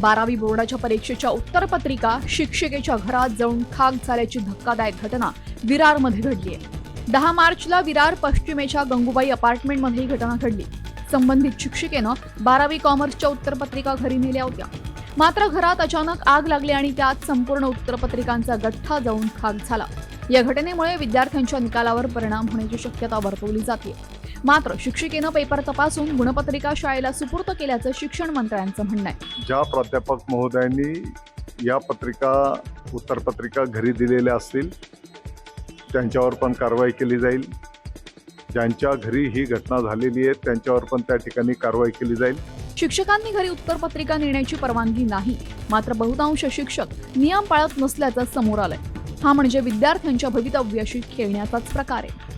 बारावी बोर्डाच्या परीक्षेच्या उत्तरपत्रिका शिक्षिकेच्या घरात जाऊन खाक झाल्याची धक्कादायक घटना विरारमध्ये घडली आहे दहा मार्चला विरार पश्चिमेच्या गंगूबाई अपार्टमेंटमध्ये ही घटना घडली. संबंधित शिक्षिकेनं बारावी कॉमर्सच्या उत्तरपत्रिका घरी नेल्या होत्या. मात्र घरात अचानक आग लागली आणि त्यात संपूर्ण उत्तरपत्रिकांचा गठ्ठा जाऊन खाक झाला. या घटनेमुळे विद्यार्थ्यांच्या निकालावर परिणाम होण्याची शक्यता वर्तवली जाते मात्र शिक्षिकेनं पेपर तपासून गुणपत्रिका शाळेला सुपूर्द केल्याचं शिक्षण मंत्र्यांचं म्हणणं आहे. ज्या प्राध्यापक महोदयांनी या पत्रिका उत्तरपत्रिका घरी दिलेल्या असतील त्यांच्यावर पण कारवाई केली जाईल. ज्यांच्या घरी ही घटना झालेली आहे त्यांच्यावर पण त्या ठिकाणी कारवाई केली जाईल. शिक्षकांनी घरी उत्तरपत्रिका नेण्याची परवानगी नाही. मात्र बहुतांश शिक्षक नियम पाळत नसल्याचं समोर आलंय. हा म्हणजे विद्यार्थ्यांच्या भवितव्याशी खेळण्याचाच प्रकार आहे.